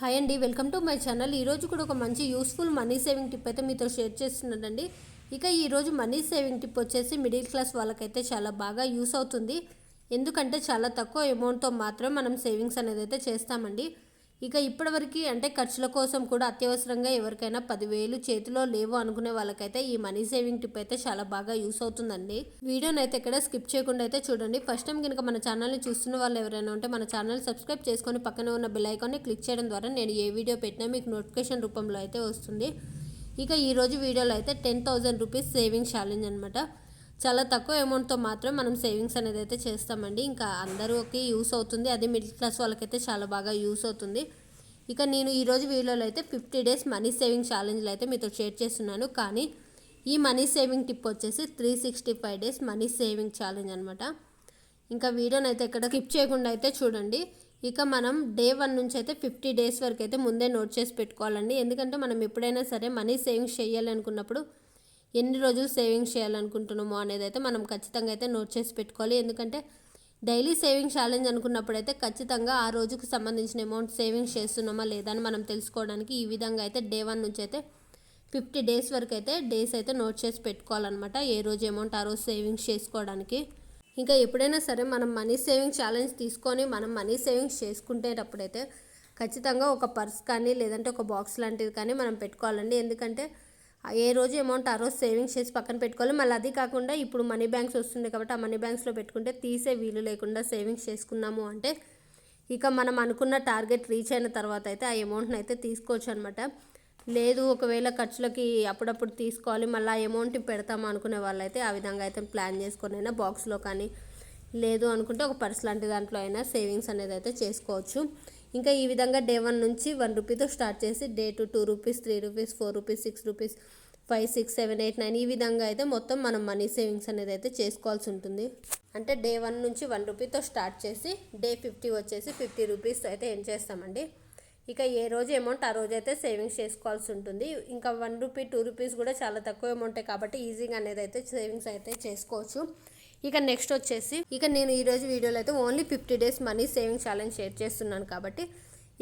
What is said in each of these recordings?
Hi అండి welcome to my channel. ఈరోజు కూడా ఒక మంచి యూస్ఫుల్ మనీ సేవింగ్ టిప్ అయితే మీతో షేర్ చేస్తున్నానండి. ఇక ఈరోజు మనీ సేవింగ్ టిప్ వచ్చేసి మిడిల్ క్లాస్ వాళ్ళకైతే చాలా బాగా యూస్ అవుతుంది. ఎందుకంటే చాలా తక్కువ అమౌంట్తో మాత్రం మనం సేవింగ్స్ అనేది అయితే చేస్తామండి. ఇక ఇప్పటివరకు అంటే ఖర్చుల కోసం కూడా అత్యవసరంగా ఎవరికైనా పదివేలు చేతిలో లేవు అనుకునే వాళ్ళకైతే ఈ మనీ సేవింగ్ టిప్ అయితే చాలా బాగా యూస్ అవుతుందండి. వీడియోని అయితే ఇక్కడ స్కిప్ చేయకుండా అయితే చూడండి. ఫస్ట్ టైం కనుక మన ఛానల్ని చూస్తున్న వాళ్ళు ఎవరైనా ఉంటే మన ఛానల్ సబ్స్క్రైబ్ చేసుకొని పక్కన ఉన్న బెల్ ఐకాన్ని క్లిక్ చేయడం ద్వారా నేను ఏ వీడియో పెట్టినా మీకు నోటిఫికేషన్ రూపంలో అయితే వస్తుంది. ఇక ఈరోజు వీడియోలో అయితే ten thousand rupees saving challenge అనమాట చాలా తక్కువ అమౌంట్తో మాత్రం మనం సేవింగ్స్ అనేది అయితే చేస్తామండి. ఇంకా అందరికీ యూస్ అవుతుంది. అదే మిడిల్ క్లాస్ వాళ్ళకైతే చాలా బాగా యూస్ అవుతుంది. ఇక నేను ఈరోజు వీడియోలో అయితే ఫిఫ్టీ డేస్ మనీ సేవింగ్ ఛాలెంజ్లో అయితే మీతో షేర్ చేస్తున్నాను. కానీ ఈ మనీ సేవింగ్ టిప్ వచ్చేసి three sixty five days money saving challenge అనమాట ఇంకా వీడియోని అయితే ఇక్కడ స్కిప్ చేయకుండా అయితే చూడండి. ఇక మనం డే వన్ నుంచి అయితే ఫిఫ్టీ డేస్ వరకు అయితే ముందే నోట్ చేసి పెట్టుకోవాలండి. ఎందుకంటే మనం ఎప్పుడైనా సరే మనీ సేవింగ్స్ చేయాలి అనుకున్నప్పుడు ఎన్ని రోజులు సేవింగ్స్ చేయాలనుకుంటున్నామో అనేది అయితే మనం ఖచ్చితంగా అయితే నోట్ చేసి పెట్టుకోవాలి. ఎందుకంటే డైలీ సేవింగ్ ఛాలెంజ్ అనుకున్నప్పుడైతే ఖచ్చితంగా ఆ రోజుకు సంబంధించిన అమౌంట్ సేవింగ్స్ చేస్తున్నామా లేదా అని మనం తెలుసుకోవడానికి ఈ విధంగా అయితే డే వన్ నుంచి అయితే ఫిఫ్టీ డేస్ వరకు అయితే డేస్ అయితే నోట్ చేసి పెట్టుకోవాలన్నమాట. ఏ రోజు అమౌంట్ ఆ రోజు సేవింగ్స్ చేసుకోవడానికి. ఇంకా ఎప్పుడైనా సరే మనం మనీ సేవింగ్ ఛాలెంజ్ తీసుకొని మనం మనీ సేవింగ్స్ చేసుకునేటప్పుడైతే ఖచ్చితంగా ఒక పర్స్ కానీ లేదంటే ఒక బాక్స్ లాంటిది కానీ మనం పెట్టుకోవాలండి. ఎందుకంటే ఏ రోజు అమౌంట్ ఆ రోజు సేవింగ్స్ చేసి పక్కన పెట్టుకోవాలి. మళ్ళీ అది కాకుండా ఇప్పుడు మనీ బ్యాంక్స్ వస్తుంది కాబట్టి ఆ మనీ బ్యాంక్స్లో పెట్టుకుంటే తీసే వీలు లేకుండా సేవింగ్స్ చేసుకున్నాము అంటే ఇక మనం అనుకున్న టార్గెట్ రీచ్ అయిన తర్వాత అయితే ఆ అమౌంట్ని అయితే తీసుకోవచ్చు అనమాట లేదు ఒకవేళ ఖర్చులకి అప్పుడప్పుడు తీసుకోవాలి. మళ్ళీ ఆ అమౌంట్ పెడతాము అనుకునే వాళ్ళైతే ఆ విధంగా అయితే ప్లాన్ చేసుకొని అయినా బాక్స్లో కానీ లేదు అనుకుంటే ఒక పర్స్ లాంటి దాంట్లో అయినా సేవింగ్స్ అనేది అయితే చేసుకోవచ్చు. ఇంకా ఈ విధంగా డే వన్ నుంచి వన్ రూపీతో స్టార్ట్ చేసి day two two rupees three rupees four rupees six rupees five six seven eight nine ఈ విధంగా అయితే మొత్తం మనం మనీ సేవింగ్స్ అనేది అయితే చేసుకోవాల్సి ఉంటుంది. అంటే డే వన్ నుంచి వన్ రూపీతో స్టార్ట్ చేసి డే ఫిఫ్టీ వచ్చేసి ఫిఫ్టీ రూపీస్ అయితే ఏం చేస్తామండి. ఇక ఏ రోజు అమౌంట్ ఆ రోజు అయితే సేవింగ్స్ చేసుకోవాల్సి ఉంటుంది. ఇంకా వన్ రూపీ టూ రూపీస్ కూడా చాలా తక్కువ అమౌంటే కాబట్టి ఈజీగా అనేది అయితే సేవింగ్స్ అయితే చేసుకోవచ్చు. ఇక నెక్స్ట్ వచ్చేసి ఇక నేను ఈరోజు వీడియోలో అయితే only fifty days money saving challenge share చేస్తున్నాను కాబట్టి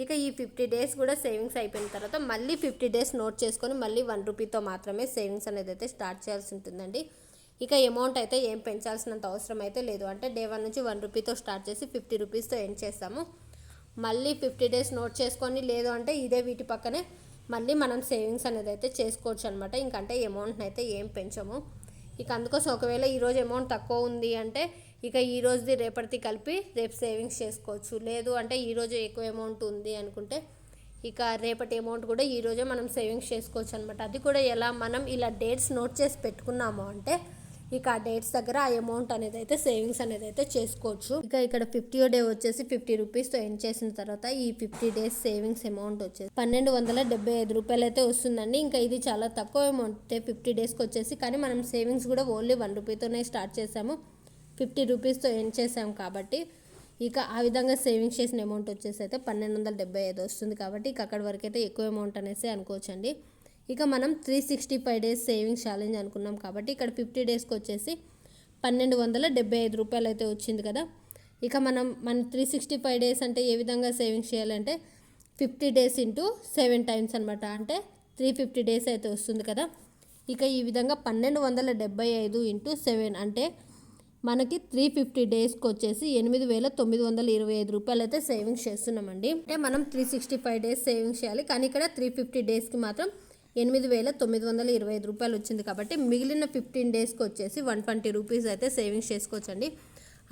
ఇక ఈ ఫిఫ్టీ డేస్ కూడా సేవింగ్స్ అయిపోయిన తర్వాత మళ్ళీ ఫిఫ్టీ డేస్ నోట్ చేసుకొని మళ్ళీ వన్ రూపీతో మాత్రమే సేవింగ్స్ అనేది అయితే స్టార్ట్ చేయాల్సి ఉంటుందండి. ఇక అమౌంట్ అయితే ఏం పెంచాల్సినంత అవసరం అయితే లేదు. అంటే డే వన్ నుంచి వన్ రూపీతో స్టార్ట్ చేసి ఫిఫ్టీ రూపీస్తో ఎండ్ చేస్తాము? మళ్ళీ ఫిఫ్టీ డేస్ నోట్ చేసుకొని లేదు అంటే ఇదే వీటి పక్కనే మళ్ళీ మనం సేవింగ్స్ అనేది అయితే చేసుకోవచ్చు అనమాట ఇంకంటే అమౌంట్ని అయితే ఏం పెంచము. ఇక అందుకోసం ఒకవేళ ఈరోజు అమౌంట్ తక్కువ ఉంది అంటే ఇక ఈ రోజుది రేపటిది కలిపి రేపు సేవింగ్స్ చేసుకోవచ్చు. లేదు అంటే ఈరోజు ఎక్కువ అమౌంట్ ఉంది అనుకుంటే ఇక రేపటి అమౌంట్ కూడా ఈరోజే మనం సేవింగ్స్ చేసుకోవచ్చు అనమాట అది కూడా ఎలా మనం ఇలా డేట్స్ నోట్ చేసి పెట్టుకున్నాము అంటే ఇక ఆ డేట్స్ దగ్గర ఆ అమౌంట్ అనేది అయితే సేవింగ్స్ అనేది అయితే చేసుకోవచ్చు. ఇక ఇక్కడ ఫిఫ్టీ డే వచ్చేసి ఫిఫ్టీ రూపీస్తో ఎండ్ చేసిన తర్వాత ఈ ఫిఫ్టీ డేస్ సేవింగ్స్ అమౌంట్ వచ్చేసి పన్నెండు వందల డెబ్బై ఐదు రూపాయలు అయితే వస్తుందండి. ఇంకా ఇది చాలా తక్కువ అమౌంట్ ఫిఫ్టీ డేస్కి వచ్చేసి కానీ మనం సేవింగ్స్ కూడా ఓన్లీ వన్ రూపీతోనే స్టార్ట్ చేసాము. ఫిఫ్టీ రూపీస్తో ఎండ్ చేసాం కాబట్టి ఇక ఆ విధంగా సేవింగ్స్ చేసిన అమౌంట్ వచ్చేసి అయితే పన్నెండు వందల డెబ్బై ఐదు వస్తుంది కాబట్టి ఇక అక్కడి వరకు అయితే ఎక్కువ అమౌంట్ అనేసి అనుకోవచ్చండి. ఇక మనం three sixty five days savings challenge అనుకున్నాం కాబట్టి ఇక్కడ ఫిఫ్టీ డేస్కి వచ్చేసి పన్నెండు వందల డెబ్బై ఐదు రూపాయలు అయితే వచ్చింది కదా. ఇక మనం మన త్రీ సిక్స్టీ ఫైవ్ డేస్ అంటే ఏ విధంగా సేవింగ్స్ చేయాలంటే fifty days into seven times అనమాట అంటే త్రీ ఫిఫ్టీ డేస్ అయితే వస్తుంది కదా. ఇక ఈ విధంగా పన్నెండు వందల డెబ్బై ఐదు ఇంటూ సెవెన్ అంటే మనకి త్రీ ఫిఫ్టీ డేస్కి వచ్చేసి ఎనిమిది వేల తొమ్మిది వందల ఇరవై ఐదు రూపాయలు అయితే సేవింగ్స్ చేస్తున్నామండి. అంటే మనం three sixty five days savings చేయాలి. కానీ ఇక్కడ త్రీ ఫిఫ్టీ డేస్కి మాత్రం ఎనిమిది వేల తొమ్మిది వందల ఇరవై ఐదు రూపాయలు వచ్చింది కాబట్టి మిగిలిన ఫిఫ్టీన్ డేస్కి వచ్చేసి వన్ ట్వంటీ రూపీస్ అయితే సేవింగ్స్ చేసుకోవచ్చండి.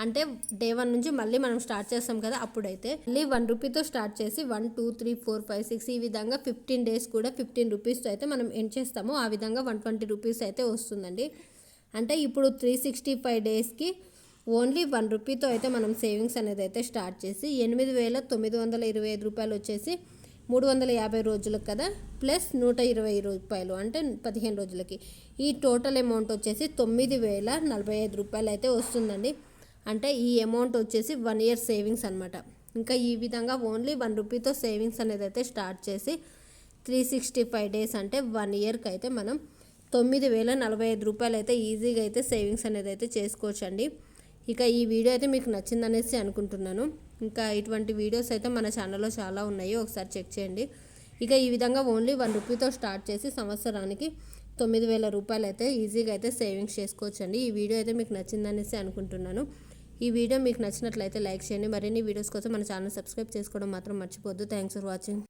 అంటే డే వన్ నుంచి మళ్ళీ మనం స్టార్ట్ చేస్తాం కదా అప్పుడైతే. మళ్ళీ వన్ రూపీతో స్టార్ట్ చేసి one two three four five six ఈ విధంగా ఫిఫ్టీన్ డేస్ కూడా ఫిఫ్టీన్ రూపీస్తో అయితే మనం ఎండ్ చేస్తాము. ఆ విధంగా వన్ ట్వంటీ రూపీస్ అయితే వస్తుందండి. అంటే ఇప్పుడు త్రీ సిక్స్టీ ఫైవ్ డేస్కి ఓన్లీ వన్ రూపీతో అయితే మనం సేవింగ్స్ అనేది అయితే స్టార్ట్ చేసి ఎనిమిది వేల తొమ్మిది వందల ఇరవై ఐదు రూపాయలు వచ్చేసి మూడు వందల యాభై రోజులకు కదా ప్లస్ నూట ఇరవై రూపాయలు అంటే పదిహేను రోజులకి. ఈ టోటల్ అమౌంట్ వచ్చేసి తొమ్మిది వేల నలభై ఐదు రూపాయలు అయితే వస్తుందండి. అంటే ఈ అమౌంట్ వచ్చేసి వన్ ఇయర్ సేవింగ్స్ అనమాట ఇంకా ఈ విధంగా ఓన్లీ వన్ రూపీతో సేవింగ్స్ అనేది అయితే స్టార్ట్ చేసి త్రీ సిక్స్టీ ఫైవ్ డేస్ అంటే వన్ ఇయర్కి అయితే మనం తొమ్మిది వేల నలభై ఐదు రూపాయలు అయితే ఈజీగా అయితే సేవింగ్స్ అనేది అయితే చేసుకోవచ్చండి. ఇక ఈ వీడియో అయితే మీకు నచ్చిందనేసి అనుకుంటున్నాను. ఇంకా ఇటువంటి వీడియోస్ అయితే మన ఛానల్లో చాలా ఉన్నాయి ఒకసారి చెక్ చేయండి. ఇక ఈ విధంగా ఓన్లీ వన్ రూపీతో స్టార్ట్ చేసి సంవత్సరానికి తొమ్మిది వేల రూపాయలు అయితే ఈజీగా అయితే సేవింగ్స్ చేసుకోవచ్చండి. ఈ వీడియో అయితే మీకు నచ్చిందనేసి అనుకుంటున్నాను. ఈ వీడియో మీకు నచ్చినట్లయితే లైక్ చేయండి. మరిన్ని వీడియోస్ కోసం మన ఛానల్ సబ్స్క్రైబ్ చేసుకోవడం మాత్రం మర్చిపోద్దు థ్యాంక్స్ ఫర్ వాచింగ్.